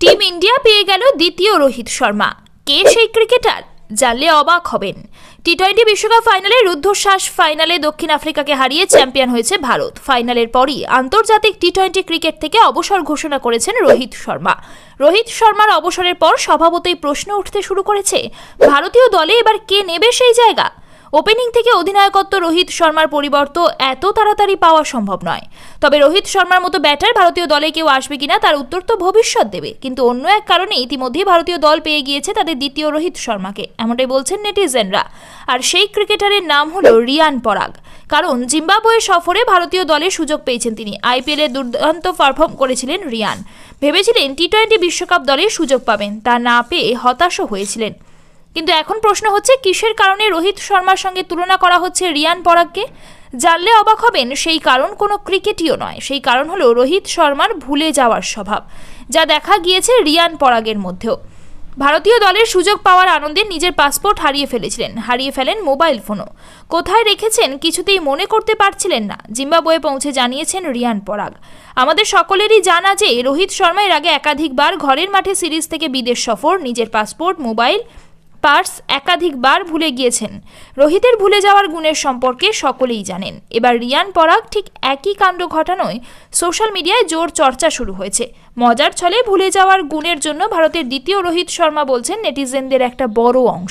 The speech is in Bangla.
টিম ইন্ডিয়া পেয়ে গেল দ্বিতীয় রোহিত শর্মা। কে সেই ক্রিকেটার? জানলে অবাক হবেন। টি টোয়েন্টি বিশ্বকাপ ফাইনালে রুদ্ধশ্বাস ফাইনালে দক্ষিণ আফ্রিকাকে হারিয়ে চ্যাম্পিয়ন হয়েছে ভারত। ফাইনালের পরই আন্তর্জাতিক টি টোয়েন্টি ক্রিকেট থেকে অবসর ঘোষণা করেছেন রোহিত শর্মা। রোহিত শর্মার অবসরের পর স্বভাবতই প্রশ্ন উঠতে শুরু করেছে, ভারতীয় দলে এবার কে নেবে সেই জায়গা? ওপেনিং থেকে অধিনায়কত্ব রোহিত শর্মার পরিবর্ত এত তাড়াতাড়ি পাওয়া সম্ভব নয়। তবে রোহিত শর্মার মতো ব্যাটার ভারতীয় দলে কেউ আসবে কিনা তার উত্তর তো ভবিষ্যৎ দেবে। কিন্তু অন্য এক কারণে ইতিমধ্যেই ভারতীয় দল পেয়ে গিয়েছে তাদের দ্বিতীয় রোহিত শর্মাকে। এমনটাই বলছেন নেটিজেনরা। আর সেই ক্রিকেটারের নাম হলো রিয়ান পরাগ। কারণ জিম্বাবুয়ে সফরে ভারতীয় দলে সুযোগ পেয়েছেন তিনি। আইপিএলে দুর্দান্ত পারফর্ম করেছিলেন রিয়ান। ভেবেছিলেন টি টোয়েন্টি বিশ্বকাপ দলে সুযোগ পাবেন। তা না পেয়ে হতাশও হয়েছিলেন। কিন্তু এখন প্রশ্ন হচ্ছে, কিসের কারণে রোহিত শর্মার সঙ্গে তুলনা করা হচ্ছে রিয়ান পরাগকে? জানলে অবাক হবেন, সেই কারণ কোনো ক্রিকেটীয় নয়। সেই কারণ হলো রোহিত শর্মার ভুলে যাওয়ার স্বভাব, যা দেখা গিয়েছে রিয়ান পরাগের মধ্যেও। ভারতীয় দলের সুযোগ পাওয়ার আনন্দে নিজের পাসপোর্ট হারিয়ে ফেলেছিলেন, হারিয়ে ফেলেন মোবাইল ফোনও। কোথায় রেখেছেন কিছুতেই মনে করতে পারছিলেন না, জিম্বাবুয়ে পৌঁছে জানিয়েছেন রিয়ান পরাগ। আমাদের সকলেরই জানা যে, রোহিত শর্মা এর আগে একাধিকবার ঘরের মাঠে সিরিজ থেকে বিদেশ সফর, নিজের পাসপোর্ট, মোবাইল পার্স একাধিকবার ভুলে গিয়েছেন। রোহিতের ভুলে যাওয়ার গুণের সম্পর্কে সকলেই জানেন। এবার রিয়ান পরাগ ঠিক একই কাণ্ড ঘটানোয় সোশ্যাল মিডিয়ায় জোর চর্চা শুরু হয়েছে। মজার ছলে ভুলে যাওয়ার গুণের জন্য ভারতের দ্বিতীয় রোহিত শর্মা বলছেন, নেটিজেনদের একটা বড় অংশ।